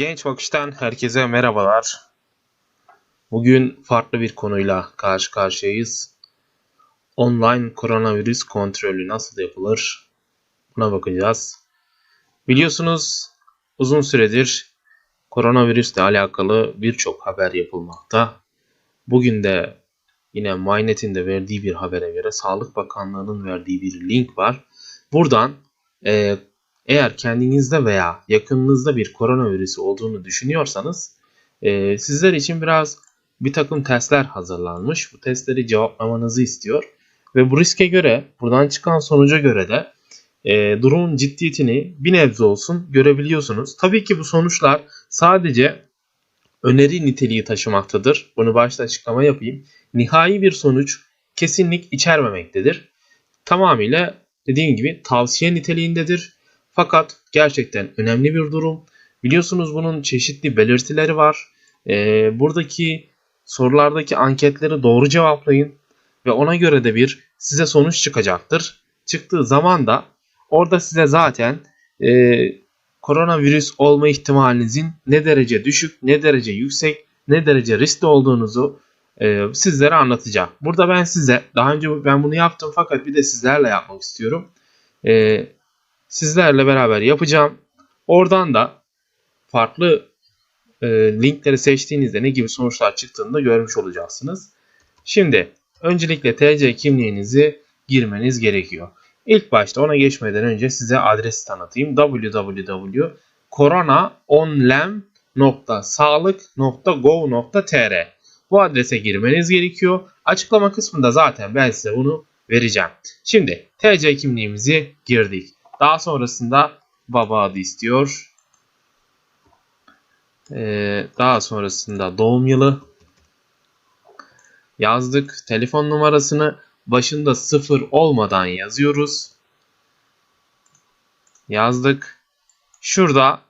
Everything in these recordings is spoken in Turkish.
Genç Bakış'tan herkese merhabalar. Bugün farklı bir konuyla karşı karşıyayız. Online koronavirüs kontrolü nasıl yapılır? Buna bakacağız. Biliyorsunuz uzun süredir koronavirüsle alakalı birçok haber yapılmakta. Bugün de yine MyNet'in de verdiği bir habere göre Sağlık Bakanlığı'nın verdiği bir link var. Buradan e, eğer kendinizde veya yakınınızda bir koronavirüsü olduğunu düşünüyorsanız e, sizler için biraz bir takım testler hazırlanmış. Bu testleri cevaplamanızı istiyor. Ve bu riske göre buradan çıkan sonuca göre de e, durumun ciddiyetini bir nebze olsun görebiliyorsunuz. Tabii ki bu sonuçlar sadece öneri niteliği taşımaktadır. Bunu başta açıklama yapayım. Nihai bir sonuç kesinlik içermemektedir. Tamamıyla dediğim gibi tavsiye niteliğindedir. Fakat gerçekten önemli bir durum. Biliyorsunuz bunun çeşitli belirtileri var. Ee, buradaki sorulardaki anketleri doğru cevaplayın ve ona göre de bir size sonuç çıkacaktır. Çıktığı zaman da orada size zaten e, koronavirüs olma ihtimalinizin ne derece düşük, ne derece yüksek, ne derece riskli olduğunuzu e, sizlere anlatacağım. Burada ben size daha önce ben bunu yaptım fakat bir de sizlerle yapmak istiyorum. E, sizlerle beraber yapacağım. Oradan da farklı e, linkleri seçtiğinizde ne gibi sonuçlar çıktığını da görmüş olacaksınız. Şimdi öncelikle TC kimliğinizi girmeniz gerekiyor. İlk başta ona geçmeden önce size adresi tanıtayım. www.koronaonlem.sağlık.gov.tr Bu adrese girmeniz gerekiyor. Açıklama kısmında zaten ben size bunu vereceğim. Şimdi TC kimliğimizi girdik. Daha sonrasında baba adı istiyor. Ee, daha sonrasında doğum yılı yazdık. Telefon numarasını başında sıfır olmadan yazıyoruz. Yazdık. Şurada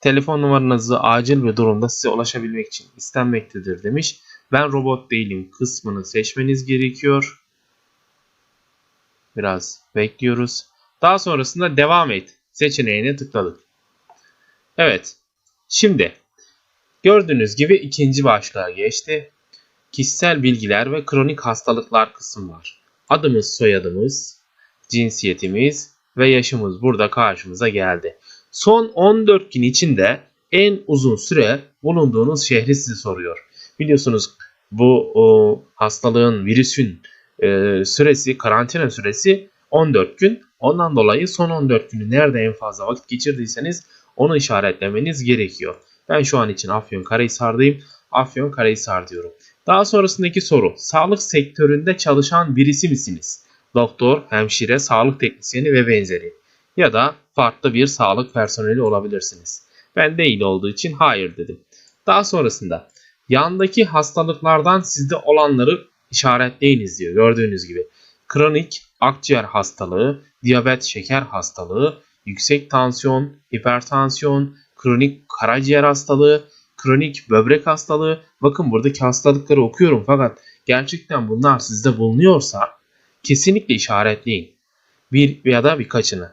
telefon numaranızı acil bir durumda size ulaşabilmek için istenmektedir demiş. Ben robot değilim kısmını seçmeniz gerekiyor. Biraz bekliyoruz. Daha sonrasında devam et seçeneğine tıkladık. Evet. Şimdi gördüğünüz gibi ikinci başlığa geçti. Kişisel bilgiler ve kronik hastalıklar kısım var. Adımız, soyadımız, cinsiyetimiz ve yaşımız burada karşımıza geldi. Son 14 gün içinde en uzun süre bulunduğunuz şehri sizi soruyor. Biliyorsunuz bu o, hastalığın, virüsün e, süresi, karantina süresi 14 gün. Ondan dolayı son 14 günü nerede en fazla vakit geçirdiyseniz onu işaretlemeniz gerekiyor. Ben şu an için Afyon Karahisar'dayım. Afyon Karahisar diyorum. Daha sonrasındaki soru. Sağlık sektöründe çalışan birisi misiniz? Doktor, hemşire, sağlık teknisyeni ve benzeri. Ya da farklı bir sağlık personeli olabilirsiniz. Ben değil olduğu için hayır dedim. Daha sonrasında yandaki hastalıklardan sizde olanları işaretleyiniz diyor. Gördüğünüz gibi. Kronik akciğer hastalığı, diyabet şeker hastalığı, yüksek tansiyon, hipertansiyon, kronik karaciğer hastalığı, kronik böbrek hastalığı. Bakın buradaki hastalıkları okuyorum fakat gerçekten bunlar sizde bulunuyorsa kesinlikle işaretleyin. Bir ya da birkaçını.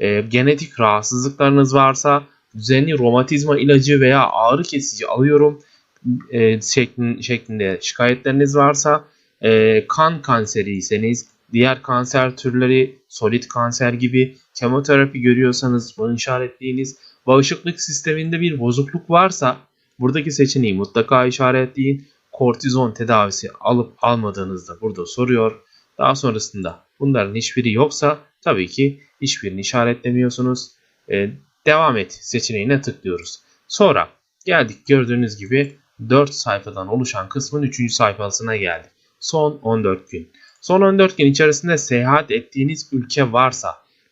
E, genetik rahatsızlıklarınız varsa düzenli romatizma ilacı veya ağrı kesici alıyorum e, şeklinde şikayetleriniz varsa e, kan kanseriyseniz diğer kanser türleri, solid kanser gibi kemoterapi görüyorsanız bunu işaretleyiniz. Bağışıklık sisteminde bir bozukluk varsa buradaki seçeneği mutlaka işaretleyin. Kortizon tedavisi alıp almadığınızda burada soruyor. Daha sonrasında bunların hiçbiri yoksa tabii ki hiçbirini işaretlemiyorsunuz. Ee, devam et seçeneğine tıklıyoruz. Sonra geldik gördüğünüz gibi 4 sayfadan oluşan kısmın 3. sayfasına geldik. Son 14 gün. Son 14 gün içerisinde seyahat ettiğiniz ülke varsa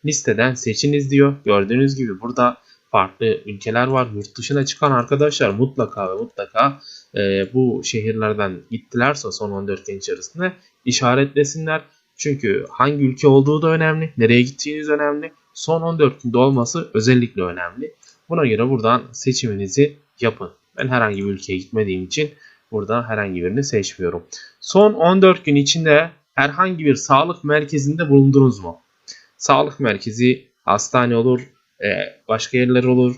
listeden seçiniz diyor. Gördüğünüz gibi burada farklı ülkeler var. Yurt dışına çıkan arkadaşlar mutlaka ve mutlaka e, bu şehirlerden gittilerse son 14 gün içerisinde işaretlesinler. Çünkü hangi ülke olduğu da önemli. Nereye gittiğiniz önemli. Son 14 günde olması özellikle önemli. Buna göre buradan seçiminizi yapın. Ben herhangi bir ülkeye gitmediğim için burada herhangi birini seçmiyorum. Son 14 gün içinde herhangi bir sağlık merkezinde bulundunuz mu? Sağlık merkezi hastane olur, e, başka yerler olur,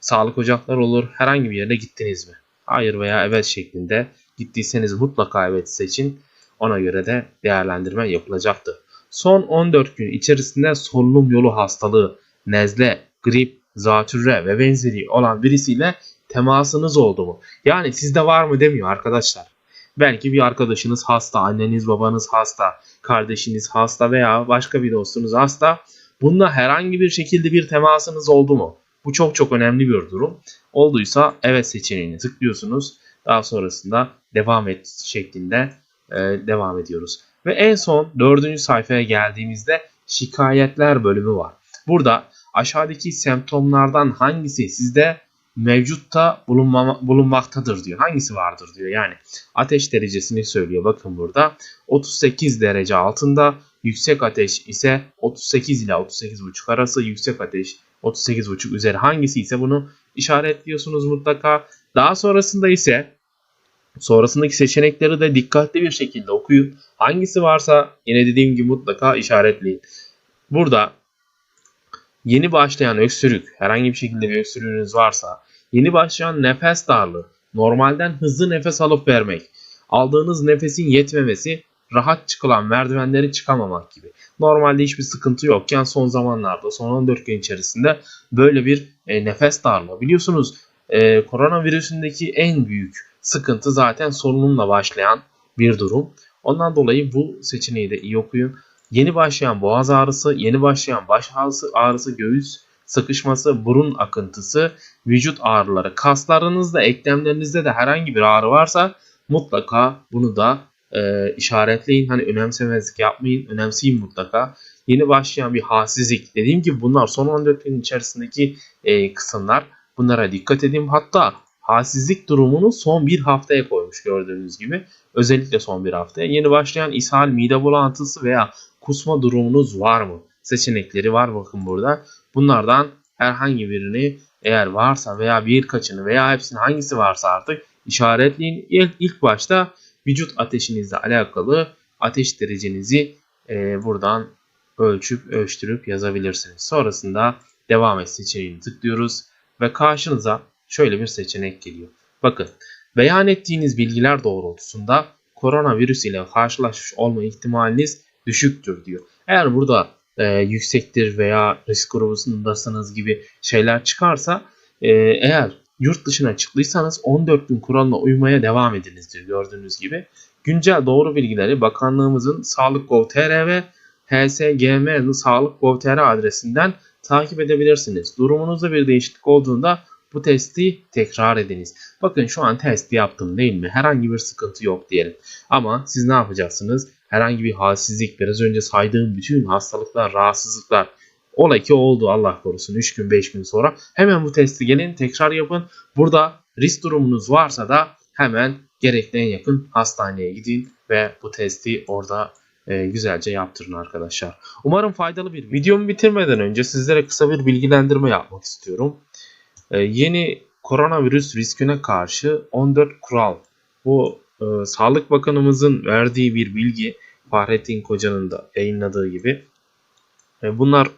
sağlık ocakları olur. Herhangi bir yere gittiniz mi? Hayır veya evet şeklinde gittiyseniz mutlaka evet seçin. Ona göre de değerlendirme yapılacaktır. Son 14 gün içerisinde solunum yolu hastalığı, nezle, grip, zatürre ve benzeri olan birisiyle temasınız oldu mu? Yani sizde var mı demiyor arkadaşlar. Belki bir arkadaşınız hasta, anneniz babanız hasta, kardeşiniz hasta veya başka bir dostunuz hasta. Bununla herhangi bir şekilde bir temasınız oldu mu? Bu çok çok önemli bir durum. Olduysa evet seçeneğini tıklıyorsunuz. Daha sonrasında devam et şeklinde e, devam ediyoruz. Ve en son dördüncü sayfaya geldiğimizde şikayetler bölümü var. Burada aşağıdaki semptomlardan hangisi sizde mevcutta bulunma, bulunmaktadır diyor. Hangisi vardır diyor. Yani ateş derecesini söylüyor. Bakın burada 38 derece altında yüksek ateş ise 38 ile 38,5 arası yüksek ateş 38,5 üzeri hangisi ise bunu işaretliyorsunuz mutlaka. Daha sonrasında ise sonrasındaki seçenekleri de dikkatli bir şekilde okuyun. Hangisi varsa yine dediğim gibi mutlaka işaretleyin. Burada yeni başlayan öksürük, herhangi bir şekilde bir öksürüğünüz varsa, yeni başlayan nefes darlığı, normalden hızlı nefes alıp vermek, aldığınız nefesin yetmemesi, rahat çıkılan merdivenleri çıkamamak gibi. Normalde hiçbir sıkıntı yokken son zamanlarda, son 14 gün içerisinde böyle bir e, nefes darlığı. Biliyorsunuz e, koronavirüsündeki en büyük sıkıntı zaten solunumla başlayan bir durum. Ondan dolayı bu seçeneği de iyi okuyun. Yeni başlayan boğaz ağrısı, yeni başlayan baş ağrısı, ağrısı göğüs sıkışması, burun akıntısı, vücut ağrıları, kaslarınızda, eklemlerinizde de herhangi bir ağrı varsa mutlaka bunu da e, işaretleyin. Hani önemsemezlik yapmayın, önemseyin mutlaka. Yeni başlayan bir halsizlik. Dediğim gibi bunlar son 14 gün içerisindeki e, kısımlar. Bunlara dikkat edin. Hatta halsizlik durumunu son bir haftaya koymuş gördüğünüz gibi. Özellikle son bir haftaya. Yeni başlayan ishal, mide bulantısı veya kusma durumunuz var mı? Seçenekleri var bakın burada. Bunlardan herhangi birini eğer varsa veya birkaçını veya hepsini hangisi varsa artık işaretleyin. İlk, ilk başta vücut ateşinizle alakalı ateş derecenizi e, buradan ölçüp ölçtürüp yazabilirsiniz. Sonrasında devam et seçeneğini tıklıyoruz ve karşınıza şöyle bir seçenek geliyor. Bakın beyan ettiğiniz bilgiler doğrultusunda koronavirüs ile karşılaşmış olma ihtimaliniz düşüktür diyor. Eğer burada e, yüksektir veya risk grubundasınız gibi şeyler çıkarsa e, eğer yurt dışına çıktıysanız 14 gün kuralına uymaya devam ediniz diyor gördüğünüz gibi. Güncel doğru bilgileri bakanlığımızın Sağlık.gov.tr ve HSGM Sağlık.gov.tr adresinden takip edebilirsiniz. Durumunuzda bir değişiklik olduğunda bu testi tekrar ediniz. Bakın şu an testi yaptım değil mi? Herhangi bir sıkıntı yok diyelim. Ama siz ne yapacaksınız? Herhangi bir halsizlik, biraz önce saydığım bütün hastalıklar, rahatsızlıklar, Ola ki oldu Allah korusun 3 gün 5 gün sonra. Hemen bu testi gelin tekrar yapın. Burada risk durumunuz varsa da hemen gerekli en yakın hastaneye gidin ve bu testi orada e, güzelce yaptırın arkadaşlar. Umarım faydalı bir videomu bitirmeden önce sizlere kısa bir bilgilendirme yapmak istiyorum. E, yeni koronavirüs riskine karşı 14 kural. Bu e, Sağlık Bakanımızın verdiği bir bilgi Fahrettin Koca'nın da yayınladığı gibi. E, bunlar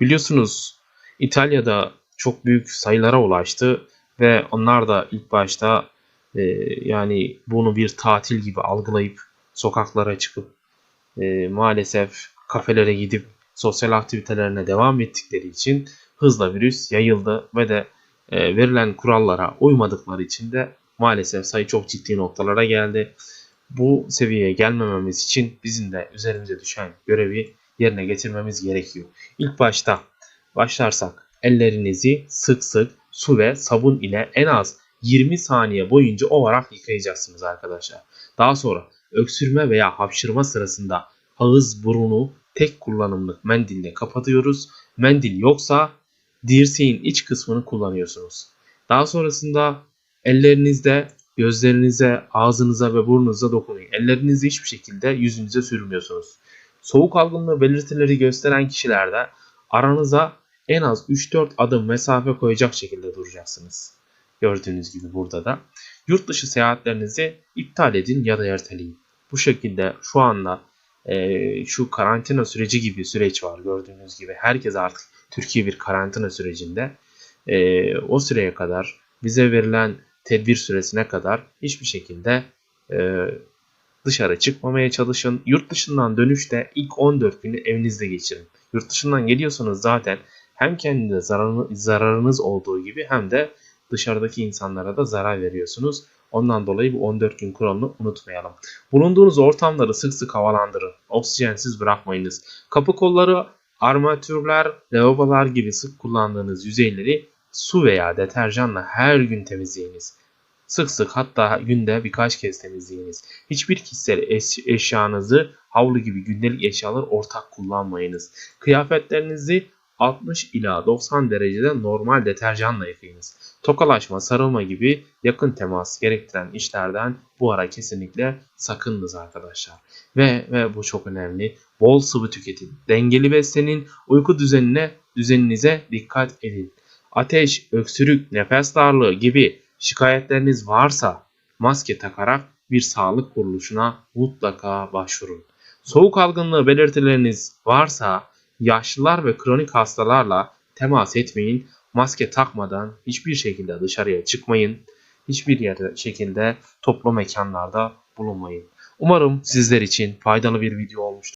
biliyorsunuz İtalya'da çok büyük sayılara ulaştı ve onlar da ilk başta e, yani bunu bir tatil gibi algılayıp sokaklara çıkıp e, maalesef kafelere gidip sosyal aktivitelerine devam ettikleri için hızla virüs yayıldı ve de e, verilen kurallara uymadıkları için de maalesef sayı çok ciddi noktalara geldi. Bu seviyeye gelmememiz için bizim de üzerimize düşen görevi yerine getirmemiz gerekiyor. İlk başta başlarsak ellerinizi sık sık su ve sabun ile en az 20 saniye boyunca ovarak yıkayacaksınız arkadaşlar. Daha sonra öksürme veya hapşırma sırasında ağız burunu tek kullanımlık mendille kapatıyoruz. Mendil yoksa dirseğin iç kısmını kullanıyorsunuz. Daha sonrasında ellerinizde gözlerinize, ağzınıza ve burnunuza dokunun. Ellerinizi hiçbir şekilde yüzünüze sürmüyorsunuz. Soğuk algınlığı belirtileri gösteren kişilerde aranıza en az 3-4 adım mesafe koyacak şekilde duracaksınız. Gördüğünüz gibi burada da. Yurt dışı seyahatlerinizi iptal edin ya da erteleyin. Bu şekilde şu anda e, şu karantina süreci gibi süreç var gördüğünüz gibi. Herkes artık Türkiye bir karantina sürecinde. e, o süreye kadar bize verilen tedbir süresine kadar hiçbir şekilde e, dışarı çıkmamaya çalışın. Yurt dışından dönüşte ilk 14 günü evinizde geçirin. Yurt dışından geliyorsanız zaten hem kendinize zararını, zararınız olduğu gibi hem de dışarıdaki insanlara da zarar veriyorsunuz. Ondan dolayı bu 14 gün kuralını unutmayalım. Bulunduğunuz ortamları sık sık havalandırın. Oksijensiz bırakmayınız. Kapı kolları, armatürler, lavabolar gibi sık kullandığınız yüzeyleri su veya deterjanla her gün temizleyiniz. Sık sık hatta günde birkaç kez temizleyiniz. Hiçbir kişisel eş- eşyanızı havlu gibi gündelik eşyalar ortak kullanmayınız. Kıyafetlerinizi 60 ila 90 derecede normal deterjanla yıkayınız. Tokalaşma, sarılma gibi yakın temas gerektiren işlerden bu ara kesinlikle sakınınız arkadaşlar. Ve ve bu çok önemli. Bol sıvı tüketin. Dengeli beslenin. Uyku düzenine düzeninize dikkat edin. Ateş, öksürük, nefes darlığı gibi şikayetleriniz varsa maske takarak bir sağlık kuruluşuna mutlaka başvurun. Soğuk algınlığı belirtileriniz varsa yaşlılar ve kronik hastalarla temas etmeyin. Maske takmadan hiçbir şekilde dışarıya çıkmayın. Hiçbir yerde şekilde toplu mekanlarda bulunmayın. Umarım sizler için faydalı bir video olmuştur.